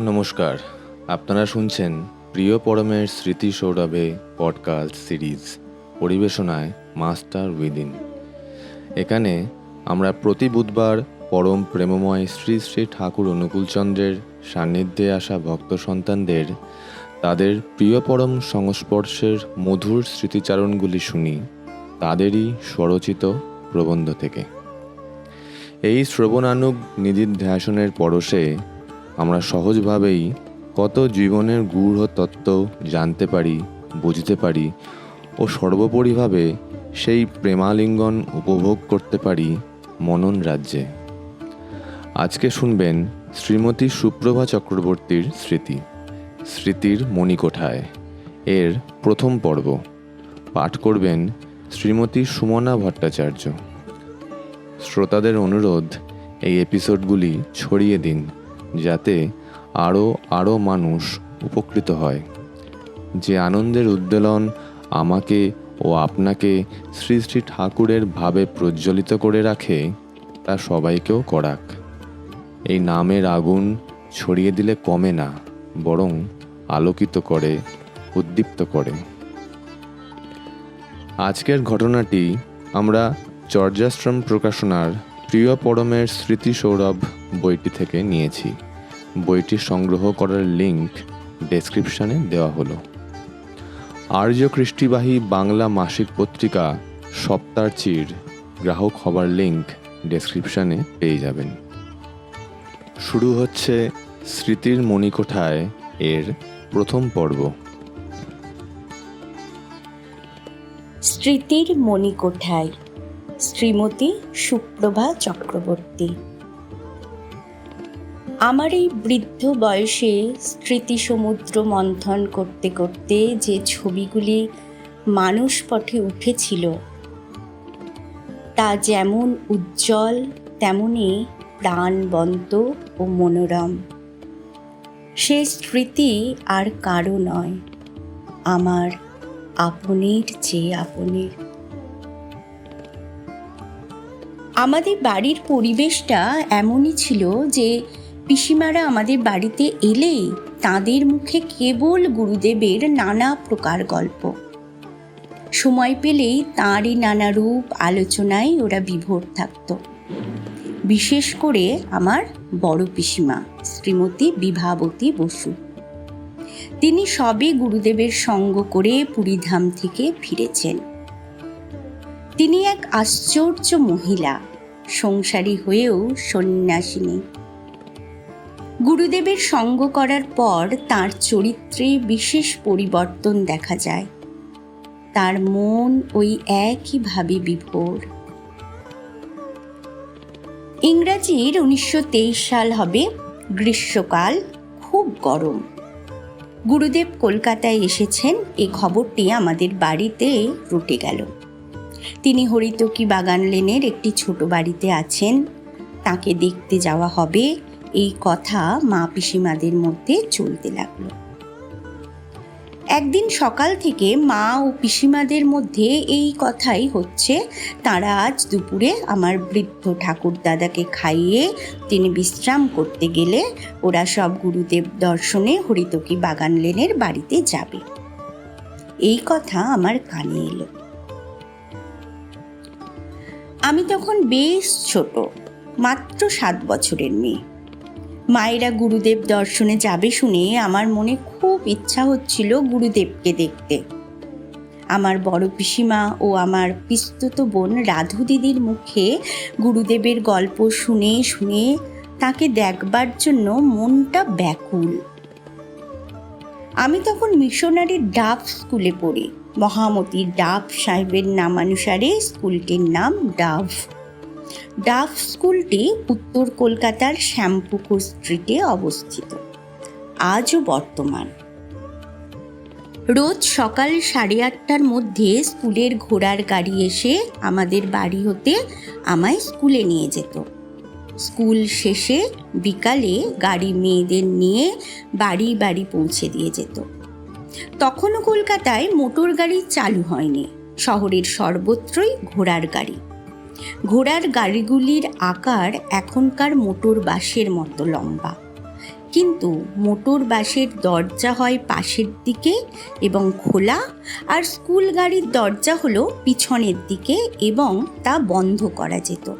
নমস্কার। আপনারা শুনছেন প্রিয় পরমের স্মৃতি সৌরভে পডকাস্ট সিরিজ পরিবেশনায় মাস্টার উইদিন এখানে আমরা প্রতি বুধবার পরম প্রেমময় শ্রী শ্রী ঠাকুর অনুকূলচন্দ্রের সান্নিধ্যে আসা ভক্ত সন্তানদের তাদের প্রিয় পরম সংস্পর্শের মধুর স্মৃতিচারণগুলি শুনি তাদেরই স্বরচিত প্রবন্ধ থেকে। এই শ্রবণানুগ নিদিধ্যাসনের পরশে আমরা সহজভাবেই কত জীবনের গূঢ় তত্ত্ব জানতে পারি, বুঝতে পারি ও সর্বোপরিভাবে সেই প্রেমালিঙ্গন উপভোগ করতে পারি মনন রাজ্যে। আজকে শুনবেন শ্রীমতী সুপ্রভা চক্রবর্তীর স্মৃতি, স্মৃতির মণিকোঠায়। এর প্রথম পর্ব। পাঠ করবেন শ্রীমতী সুমনা ভট্টাচার্য। শ্রোতাদের অনুরোধ, এই এপিসোডগুলি ছড়িয়ে দিন। যাতে আরও আরও মানুষ উপকৃত হয়। যে আনন্দের উদ্বেলন আমাকে ও আপনাকে শ্রী শ্রী ঠাকুরের ভাবে প্রজ্বলিত করে রাখে, তা সবাইকেও করাক। এই নামের আগুন ছড়িয়ে দিলে কমে না, বরং আলোকিত করে, উদ্দীপ্ত করে। আজকের ঘটনাটি আমরা চর্যাশ্রম প্রকাশনার প্রিয় পরমের স্মৃতি সৌরভ বইটি থেকে নিয়েছি। বইটি সংগ্রহ করার লিংক ডেসক্রিপশানে দেওয়া হলো। আর্য কৃষ্টিবাহী বাংলা মাসিক পত্রিকা সপ্তাহচির গ্রাহক হবার লিংক ডেসক্রিপশানে পেয়ে যাবেন। শুরু হচ্ছে স্মৃতির মণিকোঠায় এর প্রথম পর্ব। স্মৃতির মণিকোঠায়, শ্রীমতী সুপ্রভা চক্রবর্তী। আমার এই বৃদ্ধ বয়সে স্মৃতি সমুদ্র মন্থন করতে করতে যে ছবিগুলি মানুষ পথে উঠেছিল, তা যেমন উজ্জ্বল, তেমনি প্রাণবন্ত ও মনোরম। সে স্মৃতি আর কারও নয়, আমার আপনের চেয়ে আপনের। আমাদের বাড়ির পরিবেশটা এমনই ছিল যে পিসিমারা আমাদের বাড়িতে এলেই তাদের মুখে কেবল গুরুদেবের নানা প্রকার গল্প। সময় পেলেই তাঁরই নানা রূপ আলোচনায় ওরা বিভোর থাকত। বিশেষ করে আমার বড় পিসিমা, শ্রীমতী বিভাবতী বসু। তিনি সবে গুরুদেবের সঙ্গ করে পুরীধাম থেকে ফিরেছেন। তিনি এক আশ্চর্য মহিলা, সংসারী হয়েও সন্ন্যাসিনী। গুরুদেবের সঙ্গ করার পর তার চরিত্রে বিশেষ পরিবর্তন দেখা যায়। তার মন ওই একইভাবে বিভোর। ইংরাজির উনিশশো তেইশ সাল হবে গ্রীষ্মকাল, খুব গরম। গুরুদেব কলকাতায় এসেছেন এই খবরটি আমাদের বাড়িতে রুটে গেল। তিনি হরিতকি বাগান লেনের একটি ছোট বাড়িতে আছেন, তাকে দেখতে যাওয়া হবে। এই কথা মা পিসিমাদের মধ্যে চলতে লাগল। একদিন সকাল থেকে মা ও পিসিমাদের মধ্যে এই কথাই হচ্ছে, তারা আজ দুপুরে আমার বৃদ্ধ ঠাকুর দাদাকে খাইয়ে তিনি বিশ্রাম করতে গেলে ওরা সব গুরুদেব দর্শনে হরিতকি বাগান লেনের বাড়িতে যাবে। এই কথা আমার কানে এলো। আমি তখন বেশ ছোট, মাত্র সাত বছরের মেয়ে। মায়েরা গুরুদেব দর্শনে যাবে শুনে আমার মনে খুব ইচ্ছা হচ্ছিল গুরুদেবকে দেখতে। আমার বড় পিসিমা ও আমার পিস্তুত বোন রাধু দিদির মুখে গুরুদেবের গল্প শুনে শুনে তাকে দেখবার জন্য মনটা ব্যাকুল। আমি তখন মিশনারি ডাব স্কুলে পড়ি। মহামতি ডাব সাহেবের নামানুসারে স্কুলটির নাম ডাভ ডাফ স্কুলটি উত্তর কলকাতার শ্যামপুকুর স্ট্রিটে অবস্থিত। আজও বর্তমান। রোজ সকাল সাড়ে আটটার মধ্যে স্কুলের ঘোড়ার গাড়ি এসে আমাদের বাড়ি হতে আমায় স্কুলে নিয়ে যেত। স্কুল শেষে বিকালে গাড়ি মেয়েদের নিয়ে বাড়ি বাড়ি পৌঁছে দিয়ে যেত। তখনও কলকাতায় মোটর গাড়ি চালু হয়নি। শহরের সর্বত্রই ঘোড়ার গাড়ি। ঘোড়ার গাড়িগুলির আকার এখনকার মোটর বাসের মতো লম্বা। কিন্তু মোটর বাসের দরজা হয় পাশের দিকে এবং খোলা, আর স্কুল গাড়ির দরজা হলো পিছনের দিকে এবং তা বন্ধ করা যেত।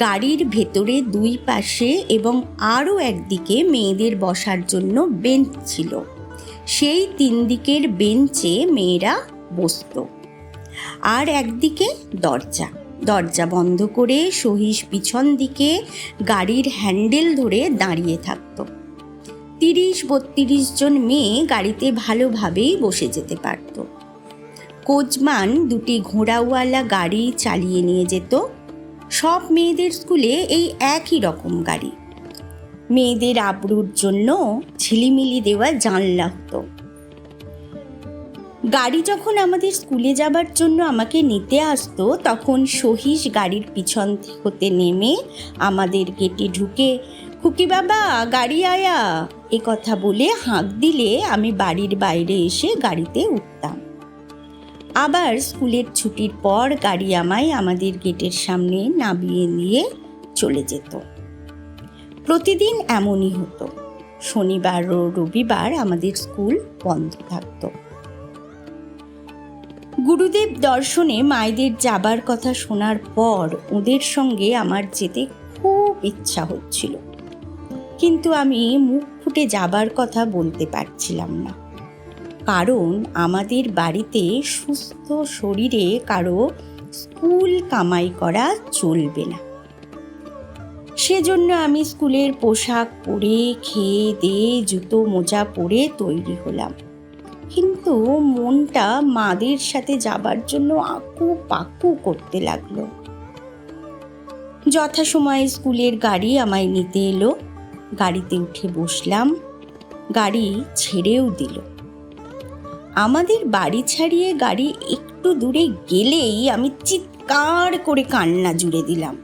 গাড়ির ভেতরে দুই পাশে এবং আরও একদিকে মেয়েদের বসার জন্য বেঞ্চ ছিল। সেই তিন দিকের বেঞ্চে মেয়েরা বসতো। আর একদিকে দরজা। দরজা বন্ধ করে সহিস পিছন দিকে গাড়ির হ্যান্ডেল ধরে দাঁড়িয়ে থাকতো। তিরিশ বত্রিশ জন মেয়ে গাড়িতে ভালোভাবেই বসে যেতে পারত। কোচমান দুটি ঘোড়াওয়ালা গাড়ি চালিয়ে নিয়ে যেত। সব মেয়েদের স্কুলে এই একই রকম গাড়ি। মেয়েদের আবরুর জন্য ঝিলিমিলি দেওয়া জানলা হতো। গাড়ি যখন আমাদের স্কুলে যাবার জন্য আমাকে নিতে আসতো, তখন সহিস গাড়ির পিছন হতে নেমে আমাদের গেটে ঢুকে, খুকি বাবা, গাড়ি আয়া! এ কথা বলে হাঁক দিলে আমি বাড়ির বাইরে এসে গাড়িতে উঠতাম। আবার স্কুলের ছুটির পর গাড়ি আমায় আমাদের গেটের সামনে নামিয়ে নিয়ে চলে যেত। প্রতিদিন এমনই হতো। শনিবার ও রবিবার আমাদের স্কুল বন্ধ থাকতো। গুরুদেব দর্শনে মায়েদের যাবার কথা শোনার পর ওদের সঙ্গে আমার যেতে খুব ইচ্ছা হচ্ছিল। কিন্তু আমি মুখ ফুটে যাবার কথা বলতে পারছিলাম না। কারণ আমাদের বাড়িতে সুস্থ শরীরে কারও স্কুল কামাই করা চলবে না। সেজন্য আমি স্কুলের পোশাক পরে খেয়ে দিয়ে জুতো মোজা পরে তৈরি হলাম। কিন্তু মনটা মাদের সাথে যাবার জন্য আকু পাকু করতে লাগল। যথাসময়ে স্কুলের গাড়ি আমায় নিতে এলো। গাড়িতে উঠে বসলাম। গাড়ি ছেড়েও দিল। আমাদের বাড়ি ছাড়িয়ে গাড়ি একটু দূরে গেলেই আমি চিৎকার করে কান্না জুড়ে দিলাম।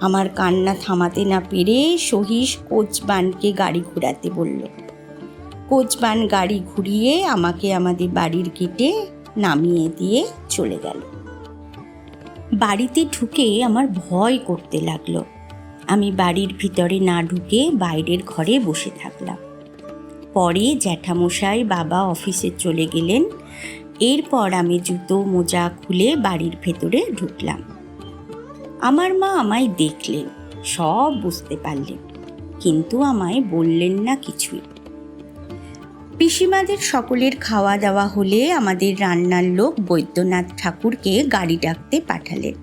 আমার কান্না থামাতে না পেরে সহিস কোচবানকে গাড়ি ঘোরাতে বলল কোচবান গাড়ি ঘুরিয়ে আমাকে আমাদের বাড়ির গেটে নামিয়ে দিয়ে চলে গেল। বাড়িতে ঢুকে আমার ভয় করতে লাগল। আমি বাড়ির ভিতরে না ঢুকে বাইরের ঘরে বসে থাকলাম। পরে জ্যাঠামশাই বাবা অফিসে চলে গেলেন। এরপর আমি জুতো, মোজা খুলে বাড়ির ভেতরে ঢুকলাম। আমার মা আমায় দেখলেন, সব বুঝতে পারলেন, কিন্তু আমায় বললেন না কিছুই। পিসিমাদের সকলের খাওয়া দাওয়া হলে আমাদের রান্নার লোক বৈদ্যনাথ ঠাকুরকে গাড়ি ডাকতে পাঠালেন।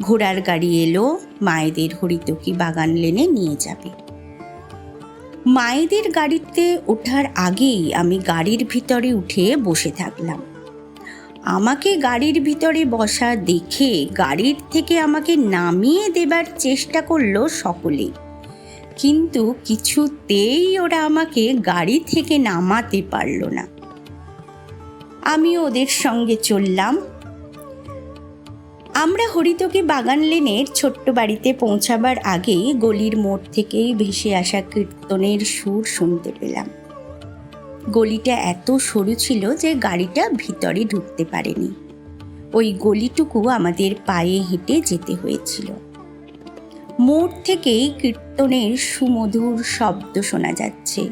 ঘোড়ার গাড়ি এলো, মায়েদের হরিতকি বাগান লেনে নিয়ে যাবে। মায়েদের গাড়িতে ওঠার আগেই আমি গাড়ির ভিতরে উঠে বসে থাকলাম। আমাকে গাড়ির ভিতরে বসা দেখে গাড়ির থেকে আমাকে নামিয়ে দেবার চেষ্টা করল সকলেই। কিন্তু কিছুতেই ওরা আমাকে গাড়ি থেকে নামাতে পারল না। আমি ওদের সঙ্গে চললাম। আমরা হরিতকি বাগান লেনের ছোট্ট বাড়িতে পৌঁছাবার আগেই গলির মোড় থেকেই ভেসে আসা কীর্তনের সুর শুনতে পেলাম। গলিটা এত সরু ছিল যে গাড়িটা ভিতরে ঢুকতে পারেনি। ওই গলিটুকু আমাদের পায়ে হেঁটে যেতে হয়েছিল। মোড় থেকেই কীর্তনের সুমধুর শব্দ শোনা যাচ্ছে।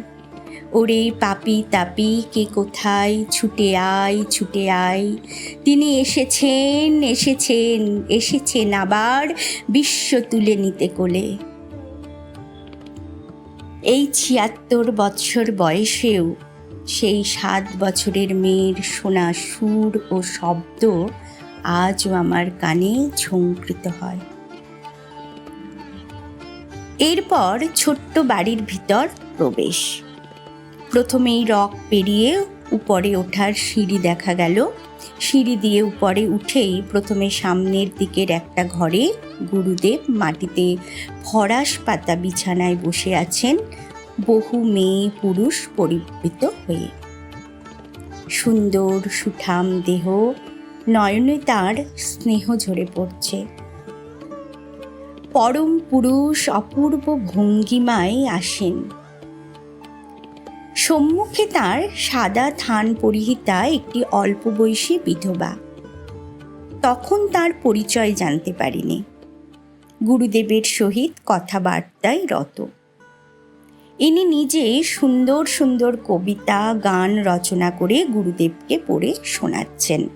ওরে পাপি তাপি, কে কোথায়? ছুটে আয় ছুটে আয়। তিনি এসেছেন এসেছেন এসেছেন আবার বিশ্ব তুলে নিতে কোলে। এই ছিয়াত্তর বৎসর বয়সেও সেই সাত বছরের মেয়ের শোনা সুর ও শব্দ আজও আমার কানে ঝঙ্কৃত হয়। এরপর ছোট্ট বাড়ির ভিতর প্রবেশ। প্রথমেই রক পেরিয়ে উপরে ওঠার সিঁড়ি দেখা গেল। সিঁড়ি দিয়ে উপরে উঠেই প্রথমে সামনের দিকের একটা ঘরে গুরুদেব মাটিতে ফরাস পাতা বিছানায় বসে আছেন। বহু মেয়ে পুরুষ পরিবৃত হয়ে। সুন্দর সুঠাম দেহ, নয়নে তার স্নেহ ঝরে পড়ছে। পরম পুরুষ অপূর্ব ভঙ্গিমায় আসেন। সম্মুখে তার সাদা থান পরিহিতা একটি অল্প বয়সী বিধবা। তখন তার পরিচয় জানতে পারিনি। গুরুদেবের সহিত কথাবার্তায় রত। ইনি নিজে সুন্দর সুন্দর কবিতা, গান রচনা করে গুরুদেবকে পড়ে শোনাচ্ছেন।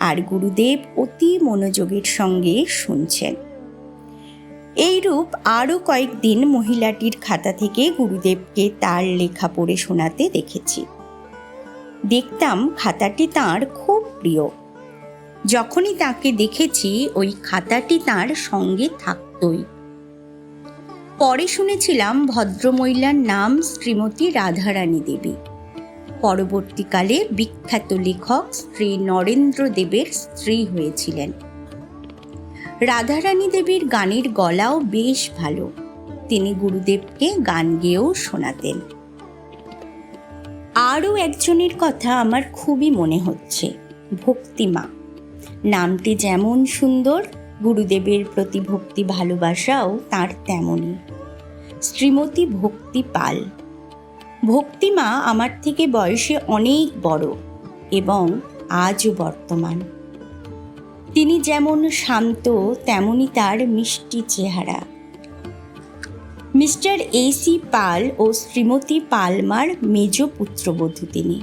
আর গুরুদেব অতি মনোযোগের সঙ্গে শুনছেন। এইরূপ আরও কয়েকদিন মহিলাটির খাতা থেকে গুরুদেবকে তার লেখা পড়ে শোনাতে দেখেছি। দেখতাম খাতাটি তার খুব প্রিয়। যখনই তাকে দেখেছি, ওই খাতাটি তার সঙ্গে থাকতই। পরে শুনেছিলাম ভদ্রমহিলার নাম শ্রীমতী রাধারানী দেবী। পরবর্তীকালে বিখ্যাত লেখক শ্রী নরেন্দ্র দেবের স্ত্রী হয়েছিলেন। রাধারানী দেবীর গানের গলাও বেশ ভালো। তিনি গুরুদেবকে গান গেয়েও শোনাতেন। আরও একজনের কথা আমার খুবই মনে হচ্ছে, ভক্তিমা। নামটি যেমন সুন্দর, গুরুদেবের প্রতি ভক্তি ভালোবাসাও তার তেমনই। শ্রীমতী ভক্তি পাল। ভক্তিমা আমার থেকে বয়সে অনেক বড় এবং আজও বর্তমান। তিনি যেমন শান্ত তেমনই তার মিষ্টি চেহারা। মিস্টার এসি পাল ও শ্রীমতী পালমার মেজ পুত্রবধূ তিনি।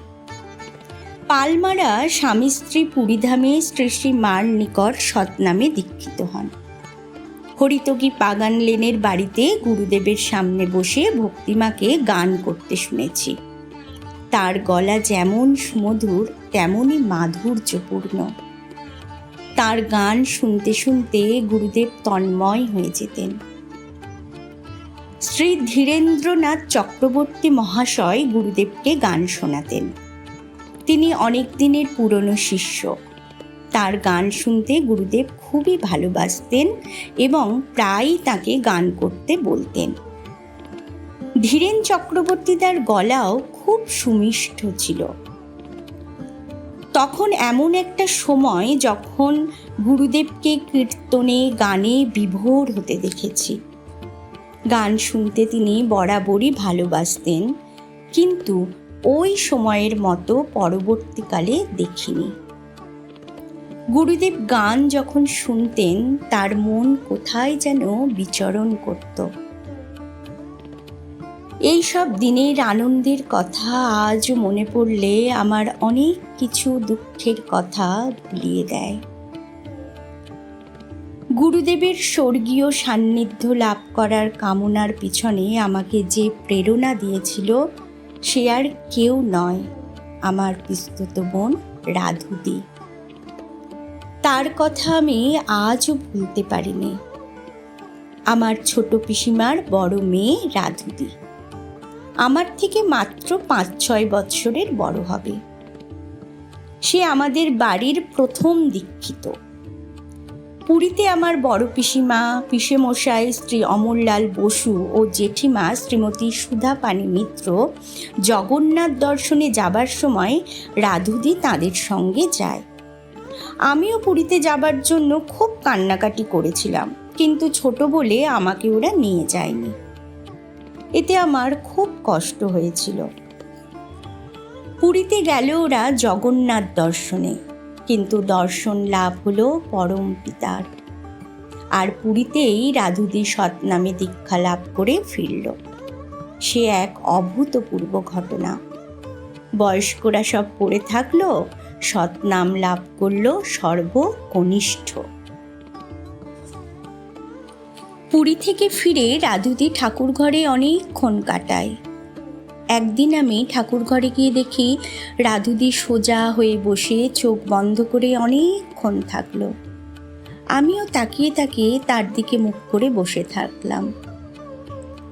পালমারা স্বামী স্ত্রী পুরীধামে শ্রী শ্রী মার নিকট সৎনামে দীক্ষিত হন। হরিতগী পাগান লেনের বাড়িতে গুরুদেবের সামনে বসে ভক্তিমাকে গান করতে শুনেছি। তার গলা যেমন সুমধুর তেমনই মাধুর্যপূর্ণ। তার গান শুনতে শুনতে গুরুদেব তন্ময় হয়ে যেতেন। শ্রী ধীরেন্দ্রনাথ চক্রবর্তী মহাশয় গুরুদেবকে গান শোনাতেন। তিনি অনেক দিনের পুরনো শিষ্য। তার গান শুনতে গুরুদেব খুবই ভালোবাসতেন এবং প্রায়ই তাকে গান করতে বলতেন। ধীরেন চক্রবর্তী তার গলাও খুব সুমিষ্ট ছিল। তখন এমন একটা সময় যখন গুরুদেবকে কীর্তনে গানে বিভোর হতে দেখেছি। গান শুনতে তিনি বরাবরই ভালোবাসতেন, কিন্তু ওই সময়ের মতো পরবর্তীকালে দেখিনি। গুরুদেব গান যখন শুনতেন, তার মন কোথায় যেন বিচরণ করত। এই সব দিনের আনন্দের কথা আজও মনে পড়লে আমার অনেক কিছু দুঃখের কথা ভুলিয়ে দেয়। গুরুদেবের স্বর্গীয় সান্নিধ্য লাভ করার কামনার পিছনে আমাকে যে প্রেরণা দিয়েছিল, সে আর কেউ নয়, আমার পিস্তুত বোন রাধুদি। তার কথা আমি আজও ভুলতে পারিনি। আমার ছোট পিসিমার বড় মেয়ে রাধুদি। আমার থেকে মাত্র পাঁচ, ছয় বৎসরের বড় হবে। সে আমাদের বাড়ির প্রথম দীক্ষিত। পুরীতে আমার বড় পিসিমা, পিসেমশাই শ্রী অমরলাল বসু ও জেঠিমা শ্রীমতী সুধা পানি মিত্র জগন্নাথ দর্শনে যাবার সময় রাধুদি তাদের সঙ্গে যায়। আমিও পুরীতে যাবার জন্য খুব কান্নাকাটি করেছিলাম, কিন্তু ছোট বলে আমাকে ওরা নিয়ে যায়নি। এতে আমার খুব কষ্ট হয়েছিল। পুরীতে গেল ওরা জগন্নাথ দর্শনে, কিন্তু দর্শন লাভ হলো পরম পিতার। আর পুরীতেই রাধুদি সৎনামে দীক্ষা লাভ করে ফিরল। সে এক অভূতপূর্ব ঘটনা। বয়স্করা সব পড়ে থাকল, সৎনাম লাভ করল সর্বকনিষ্ঠ। পুরী থেকে ফিরে রাধুদি ঠাকুর ঘরে অনেকক্ষণ কাটায়। একদিন আমি ঠাকুর ঘরে গিয়ে দেখি রাধুদি সোজা হয়ে বসে চোখ বন্ধ করে অনেকক্ষণ থাকল। আমিও তাকিয়ে তাকিয়ে তার দিকে মুখ করে বসে থাকলাম।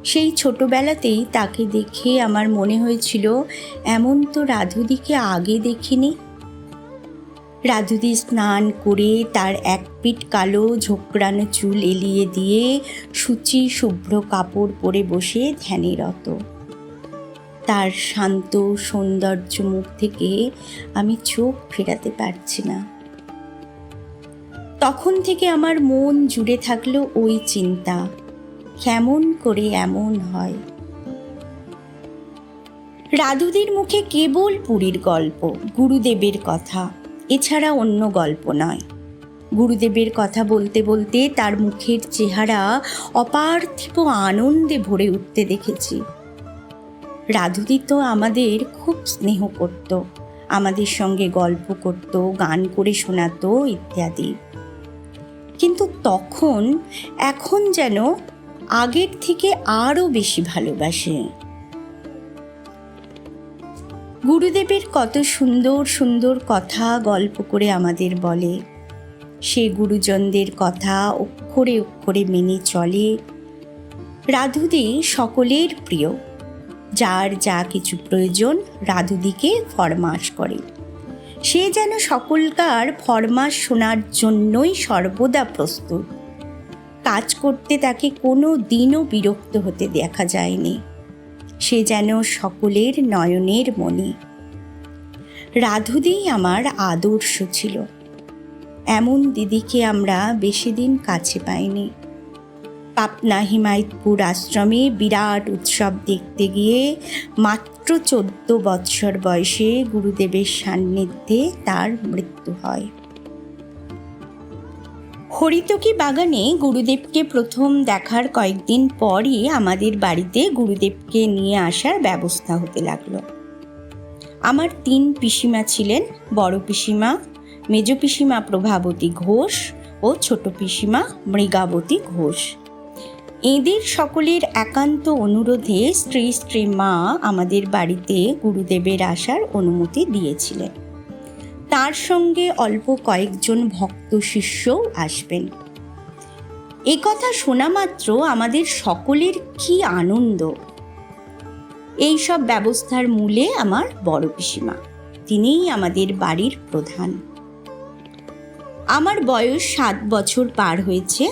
সেই ছোটবেলাতেই তাকে দেখে আমার মনে হয়েছিল, এমন তো রাধুদিকে আগে দেখিনি। রাধুদি স্নান করে তার এক পিঠ কালো ঝোকরানো চুল এলিয়ে দিয়ে সূচি শুভ্র কাপড় পরে বসে ধ্যানে রত তার শান্ত সৌন্দর্য মুখ থেকে আমি চোখ ফেরাতে পারছি না। তখন থেকে আমার মন জুড়ে থাকল ওই চিন্তা, কেমন করে এমন হয়। রাধুদের মুখে কেবল পুরীর গল্প, গুরুদেবের কথা। এছাড়া অন্য গল্প নয়। গুরুদেবের কথা বলতে বলতে তার মুখের চেহারা অপার্থিব আনন্দে ভরে উঠতে দেখেছি। রাধুদি তো আমাদের খুব স্নেহ করত, আমাদের সঙ্গে গল্প করত, গান করে শোনাতো ইত্যাদি। কিন্তু তখন, এখন যেন আগের থেকে আরও বেশি ভালোবাসে। গুরুদেবের কত সুন্দর সুন্দর কথা গল্প করে আমাদের বলে। সে গুরুজনদের কথা অক্ষরে অক্ষরে মেনে চলে। রাধুদি সকলের প্রিয়। যার যা কিছু প্রয়োজন রাধুদিকে ফরমাস করে। সে যেন সকলকার ফরমাস শোনার জন্যই সর্বদা প্রস্তুত। কাজ করতে তাকে কোনো দিনও বিরক্ত হতে দেখা যায়নি। সে যেন সকলের নয়নের মণি। রাধুদিই আমার আদর্শ ছিল। এমন দিদিকে আমরা বেশি দিন কাছে পাইনি। পাপনা হিমায়তপুর আশ্রমে বিরাট উৎসব দেখতে গিয়ে মাত্র চোদ্দ বৎসর বয়সে গুরুদেবের সান্নিধ্যে তার মৃত্যু হয়। হরিতকি বাগানে গুরুদেবকে প্রথম দেখার কয়েকদিন পরই আমাদের বাড়িতে গুরুদেবকে নিয়ে আসার ব্যবস্থা হতে লাগল। আমার তিন পিসিমা ছিলেন, বড় পিসিমা, মেজ পিসিমা প্রভাবতী ঘোষ ও ছোট পিসিমা মৃগাবতী ঘোষ। এদের সকলের একান্ত অনুরোধে স্ত্রী স্ত্রী মা আমাদের বাড়িতে গুরুদেবের আসার অনুমতি দিয়েছিলেন। তার সঙ্গে অল্প কয়েকজন ভক্ত শিষ্যও আসবেন। এ কথা শোনা মাত্র আমাদের সকলের কি আনন্দ। এই সব ব্যবস্থার মূলে আমার বড় পিসিমা, তিনিই আমাদের বাড়ির প্রধান। আমার বয়স সাত বছর পার হয়েছে,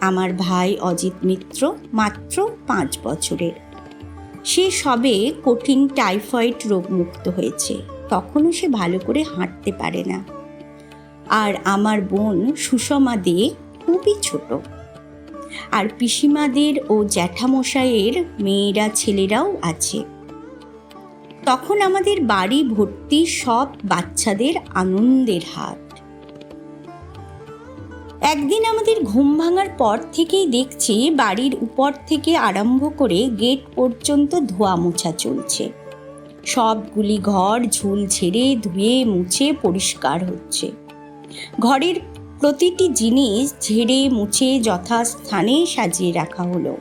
আমার ভাই অজিত মিত্র মাত্র পাঁচ বছরের। সে সবে কঠিন টাইফয়েড রোগ মুক্ত হয়েছে। তখনও সে ভালো করে হাঁটতে পারে না। আর আমার বোন সুষমা দে খুবই ছোট। আর পিসিমাদের ও জ্যাঠামশাইয়ের মেয়েরা, ছেলেরাও আছে। তখন আমাদের বাড়ি ভর্তি সব বাচ্চাদের আনন্দের হাত একদিন আমাদের ঘুম ভাঙার পর থেকেই দেখছি বাড়ির উপর থেকে আরম্ভ করে গেট পর্যন্ত ধোয়া মোছা চলছে। সবগুলি ঘর, ঝুল ঝেড়ে ধুয়ে, মুছে পরিষ্কার হচ্ছে। ঘরের প্রতিটি জিনিস ঝেড়ে, মুছে যথাস্থানে সাজিয়ে রাখা হলো।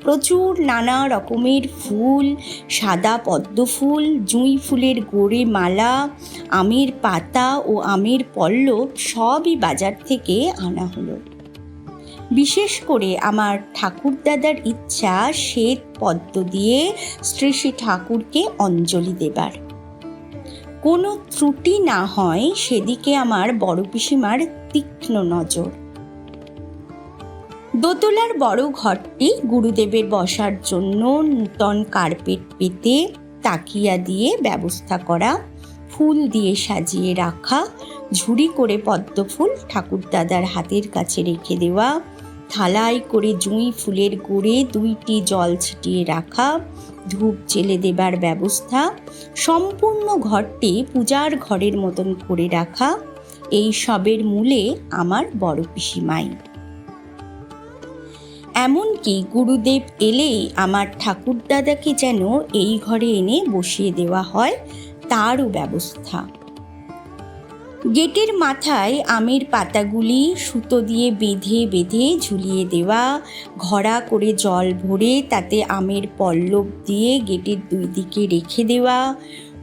প্রচুর নানা রকমের ফুল, সাদা পদ্ম ফুল, জুঁই ফুলের গোড়ে মালা, আমের পাতা ও আমের পল্লব সবই বাজার থেকে আনা হলো। বিশেষ করে আমার ঠাকুরদাদার ইচ্ছা শ্বেত পদ্ম দিয়ে শ্রী শ্রী ঠাকুরকে অঞ্জলি দেবার। কোনো ত্রুটি না হয় সেদিকে আমার বড় পিসিমার তীক্ষ্ণ নজর। দোতলার বড় ঘরটি গুরুদেবের বসার জন্য নূতন কার্পেট পেতে তাকিয়া দিয়ে ব্যবস্থা করা, ফুল দিয়ে সাজিয়ে রাখা, ঝুড়ি করে পদ্ম ফুল ঠাকুরদাদার হাতের কাছে রেখে দেওয়া থালায় করে জুঁই ফুলের গোড়ে দুইটি জল ছিটিয়ে রাখা, ধূপ জেলে দেবার ব্যবস্থা, সম্পূর্ণ ঘরটি পূজার ঘরের মতন করে রাখা, এই সবের মূলে আমার বড় পিসিমাই। এমনকি গুরুদেব এলেই আমার ঠাকুরদাদাকে যেন এই ঘরে এনে বসিয়ে দেওয়া হয়, তারও ব্যবস্থা। গেটের মাথায় আমের পাতাগুলি সুতো দিয়ে বেঁধে বেঁধে ঝুলিয়ে দেওয়া, ঘড়া করে জল ভরে তাতে আমের পল্লব দিয়ে গেটের দুই দিকে রেখে দেওয়া,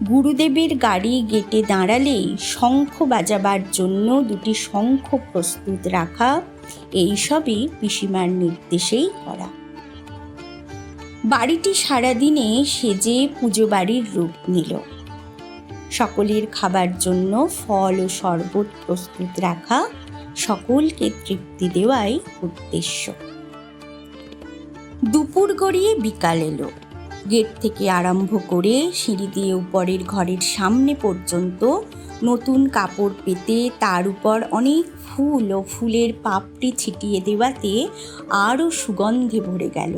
গুরুদেবের গাড়ি গেটে দাঁড়ালেই শঙ্খ বাজাবার জন্য দুটি শঙ্খ প্রস্তুত রাখা এই সবই পিসিমার নির্দেশেই করা। বাড়িটি সারাদিনে সেজে পুজো বাড়ির রূপ নিল। সকলের খাবার জন্য ফল ও শরবত প্রস্তুত রাখা সকলকে তৃপ্তি দেওয়াই উদ্দেশ্য। দুপুর গড়িয়ে বিকাল এলো। গেট থেকে আরম্ভ করে সিঁড়ি দিয়ে উপরের ঘরের সামনে পর্যন্ত নতুন কাপড় পেতে তার উপর অনেক ফুল ও ফুলের পাপড়ি ছিটিয়ে দেওয়াতে আরও সুগন্ধে ভরে গেল।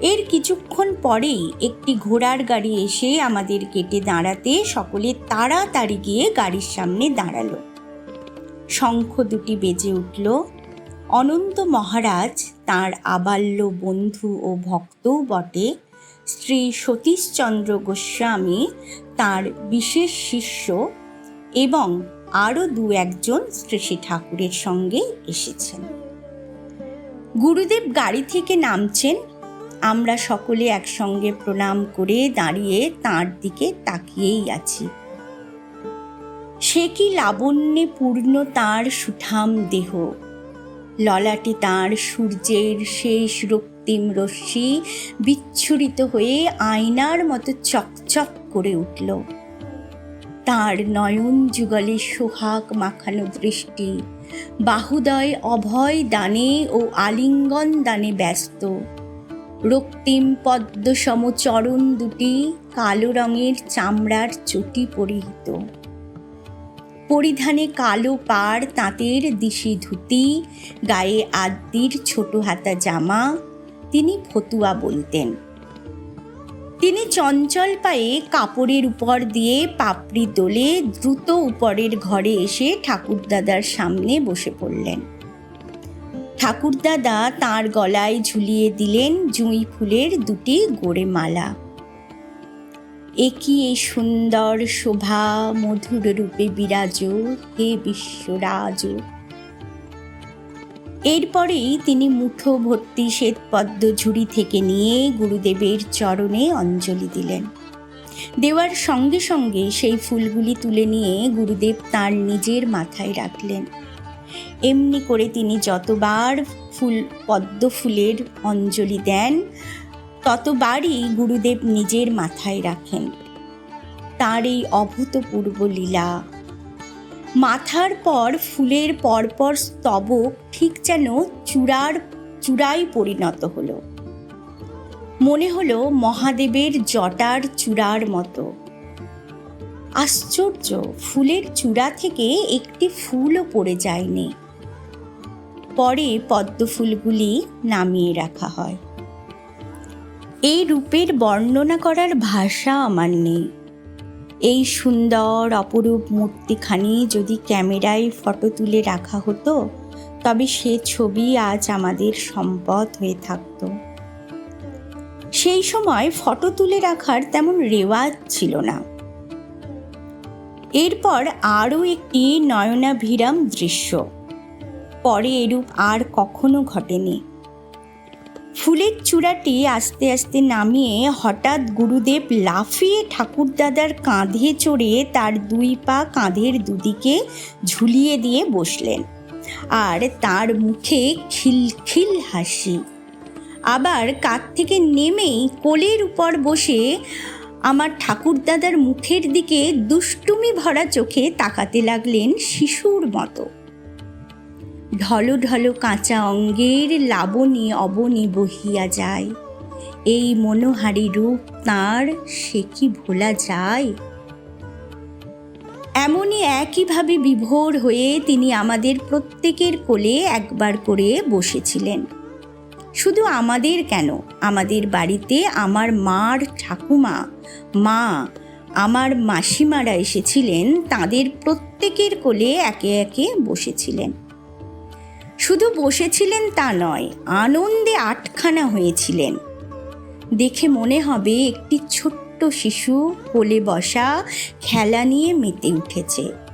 এর কিছুক্ষণ পরেই একটি ঘোড়ার গাড়ি এসে আমাদের কেটে দাঁড়াতে সকলে তাড়াতাড়ি গিয়ে গাড়ির সামনে দাঁড়াল। শঙ্খ দুটি বেজে উঠল। অনন্ত মহারাজ তার আবাল্য বন্ধু ও ভক্তও বটে। শ্রী সতীশচন্দ্র গোস্বামী তার বিশেষ শিষ্য এবং আরও দু একজন শ্রী ঠাকুরের সঙ্গে এসেছেন। গুরুদেব গাড়ি থেকে নামছেন আমরা সকলে একসঙ্গে প্রণাম করে দাঁড়িয়ে তাঁর দিকে তাকিয়েই আছি। সে কি লাবণ্যে পূর্ণ তাঁর সুঠাম দেহ? ললাটে তাঁর সূর্যের শেষ রক্তিম রশ্মি বিচ্ছুরিত হয়ে আয়নার মতো চকচক করে উঠল। তাঁর নয়ন যুগলে সোহাগ মাখানো দৃষ্টি, বাহুদয় অভয় দানে ও আলিঙ্গন দানে ব্যস্ত। রক্তিম পদ্মসম চরণ দুটি কালো রঙের চামড়ার চটি পরিহিত। পরিধানে কালো পাড় তাঁতের দিশি ধুতি, গায়ে আদ্যির ছোট হাতা জামা, তিনি ফতুয়া বলতেন। তিনি চঞ্চল পায়ে কাপড়ের উপর দিয়ে পাপড়ি দোলে দ্রুত উপরের ঘরে এসে ঠাকুরদাদার সামনে বসে পড়লেন। ঠাকুরদাদা তাঁর গলায় ঝুলিয়ে দিলেন জুঁই ফুলের দুটি গোড়ে মালা। একই এই সুন্দর শোভা মধুর রূপে বিরাজ, হে বিশ্বরাজ। এরপরেই তিনি মুঠো ভর্তি শ্বেতপদ্ম ঝুড়ি থেকে নিয়ে গুরুদেবের চরণে অঞ্জলি দিলেন। দেওয়ার সঙ্গে সঙ্গে সেই ফুলগুলি তুলে নিয়ে গুরুদেব তার নিজের মাথায় রাখলেন। এমনি করে তিনি যতবার ফুল, পদ্ম ফুলের অঞ্জলি দেন, ততবারই গুরুদেব নিজের মাথায় রাখেন। তার এই অভূতপূর্ব লীলা। মাথার পর ফুলের পরপর স্তবক ঠিক যেন চূড়ার চূড়ায় পরিণত হলো। মনে হলো মহাদেবের জটার চূড়ার মতো। আশ্চর্য, ফুলের চূড়া থেকে একটি ফুলও পড়ে যায়নি। পরে পদ্ম ফুলগুলি নামিয়ে রাখা হয়। এই রূপের বর্ণনা করার ভাষা আমার নেই। এই সুন্দর অপরূপ মূর্তিখানি যদি ক্যামেরায় ফটো তুলে রাখা হতো, তবে সে ছবি আজ আমাদের সম্পদ হয়ে থাকত। সেই সময় ফটো তুলে রাখার তেমন রেওয়াজ ছিল না। এরপর আরও একটি নয়নাভিরাম দৃশ্য। পরে এরূপ আর কখনো ঘটেনি। ফুলের চূড়াটি আস্তে আস্তে নামিয়ে হঠাৎ গুরুদেব লাফিয়ে ঠাকুরদাদার কাঁধে চড়ে তার দুই পা কাঁধের দুদিকে ঝুলিয়ে দিয়ে বসলেন আর তার মুখে খিলখিল হাসি। আবার কাঁধ থেকে নেমেই কোলের উপর বসে আমার ঠাকুরদাদার মুখের দিকে দুষ্টুমি ভরা চোখে তাকাতে লাগলেন শিশুর মতো। ঢলো ঢলো কাঁচা অঙ্গের লাবণী অবনী বহিয়া যায়। এই মনোহারি রূপ তাঁর, সে কি ভোলা যায়? এমনই একইভাবে বিভোর হয়ে তিনি আমাদের প্রত্যেকের কোলে একবার করে বসেছিলেন। শুধু আমাদের কেন? আমাদের বাড়িতে আমার মার ঠাকুমা, মা, আমার মাসিমারা এসেছিলেন, তাদের প্রত্যেকের কোলে একে একে বসেছিলেন। শুধু বসেছিলেন তা নয়, আনন্দে আটখানা হয়েছিলেন। দেখে মনে হবে একটি ছোট্ট শিশু কোলে বসা খেলা নিয়ে মেতে উঠেছে।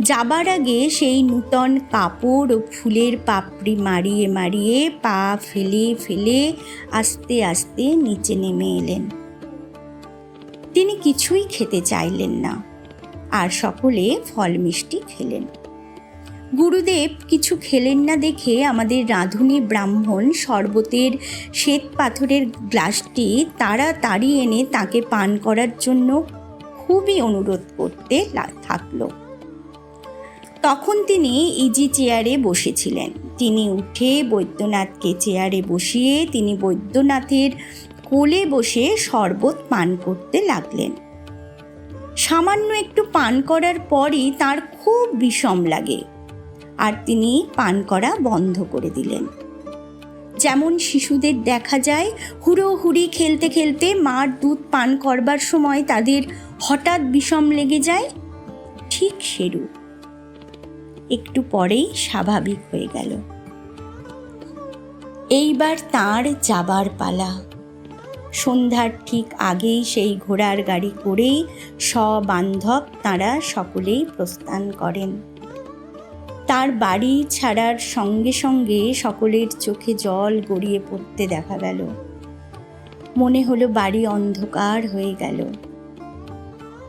যাবার আগে সেই নূতন কাপড় ও ফুলের পাপড়ি মারিয়ে মারিয়ে পা ফেলে ফেলে আস্তে আস্তে নিচে নেমে এলেন। তিনি কিছুই খেতে চাইলেন না আর সকলে ফল মিষ্টি খেলেন। গুরুদেব কিছু খেলেন না দেখে আমাদের রাঁধুনি ব্রাহ্মণ শরবতের শ্বেত পাথরের গ্লাসটি তাড়াতাড়ি এনে তাকে পান করার জন্য খুবই অনুরোধ করতে থাকল। তখন তিনি ইজি চেয়ারে বসেছিলেন। তিনি উঠে বৈদ্যনাথকে চেয়ারে বসিয়ে তিনি বৈদ্যনাথের কোলে বসে শরবত পান করতে লাগলেন। সামান্য একটু পান করার পরই তার খুব বিষম লাগে আর তিনি পান করা বন্ধ করে দিলেন। যেমন শিশুদের দেখা যায়, হুড়োহুড়ি খেলতে খেলতে মার দুধ পান করবার সময় তাদের হঠাৎ বিষম লেগে যায়, ঠিক সেরূপ। একটু পরেই স্বাভাবিক হয়ে গেল। এইবার তার যাবার পালা। সন্ধ্যার ঠিক আগেই সেই ঘোড়ার গাড়ি করেই সবান্ধব তাঁরা সকলেই প্রস্থান করেন। তার বাড়ি ছাড়ার সঙ্গে সঙ্গে সকলের চোখে জল গড়িয়ে পড়তে দেখা গেল। মনে হলো বাড়ি অন্ধকার হয়ে গেল।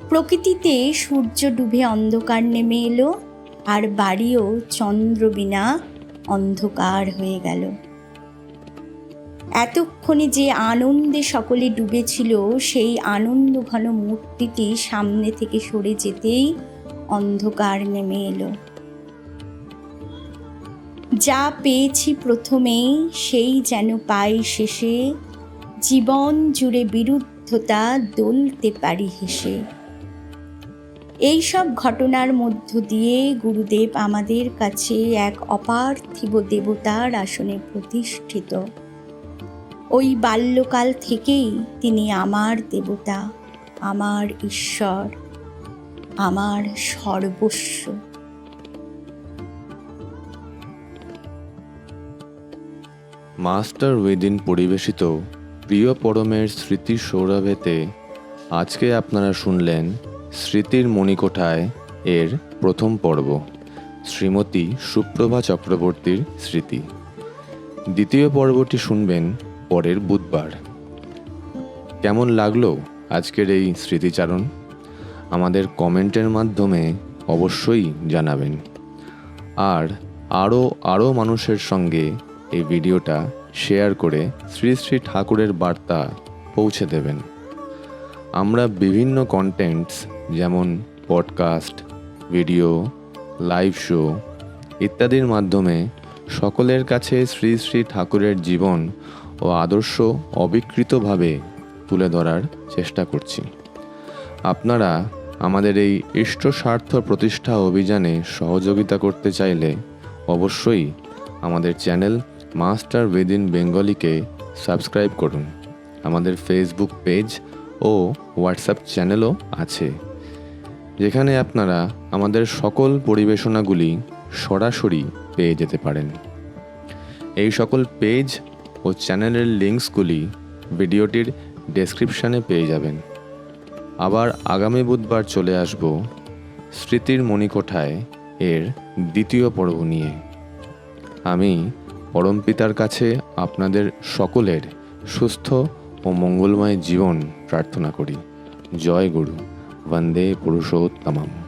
প্রকৃতিতে সূর্য ডুবে অন্ধকার নেমে এলো। আর বাড়িও চন্দ্র বিনা অন্ধকার হয়ে গেল। এতক্ষণে যে আনন্দে সকলে ডুবেছিল, সেই আনন্দ ঘন মূর্তিটি সামনে থেকে সরে যেতেই অন্ধকার নেমে এলো। যা পেয়েছি প্রথমেই, সেই যেন পাই শেষে। জীবন জুড়ে বিরুদ্ধতা দলতে পারি হেসে। এই সব ঘটনার মধ্য দিয়ে গুরুদেব আমাদের কাছে এক অপার্থিব দেবতার আসনে প্রতিষ্ঠিত। ওই বাল্যকাল থেকেই তিনি আমার দেবতা, আমার ঈশ্বর, আমার সর্বস্ব। মাস্টার উইদিন পরিবেশিত প্রিয় পরমের স্মৃতি সৌরভেতে আজকে আপনারা শুনলেন স্মৃতির মণিকোঠায় এর প্রথম পর্ব, শ্রীমতী সুপ্রভা চক্রবর্তীর স্মৃতি। দ্বিতীয় পর্বটি শুনবেন পরের বুধবার। কেমন লাগল আজকের এই স্মৃতিচারণ? আমাদের কমেন্টের মাধ্যমে অবশ্যই জানাবেন। আর আরও আরও মানুষের সঙ্গে এই ভিডিওটা শেয়ার করে শ্রী শ্রী ঠাকুরের বার্তা পৌঁছে দেবেন। আমরা বিভিন্ন কন্টেন্টস যেমন পডকাস্ট ভিডিও লাইভ শো ইত্যাদির মাধ্যমে সকলের কাছে শ্রী শ্রী ঠাকুরের জীবন ও আদর্শ অবিকৃতভাবে তুলে ধরার চেষ্টা করছি। আপনারা আমাদের এই ইষ্ট স্বার্থ প্রতিষ্ঠা অভিযানে সহযোগিতা করতে চাইলে অবশ্যই আমাদের চ্যানেল মাস্টার উইদিন বেঙ্গলিকে সাবস্ক্রাইব করুন। আমাদের ফেসবুক পেজ ও হোয়াটসঅ্যাপ চ্যানেলও আছে। যেখানে আপনারা আমাদের সকল পরিবেশনাগুলি সরাসরি পেয়ে যেতে পারেন। এই সকল পেজ ও চ্যানেলের লিঙ্কসগুলি ভিডিওটির ডেসক্রিপশানে পেয়ে যাবেন। আবার আগামী বুধবার চলে আসব স্মৃতির মণিকোঠায় এর দ্বিতীয় পর্ব নিয়ে। আমি পরমপিতার কাছে আপনাদের সকলের সুস্থ ও মঙ্গলময় জীবন প্রার্থনা করি। জয় গুরু। वंदे पुरुषोत्तमम।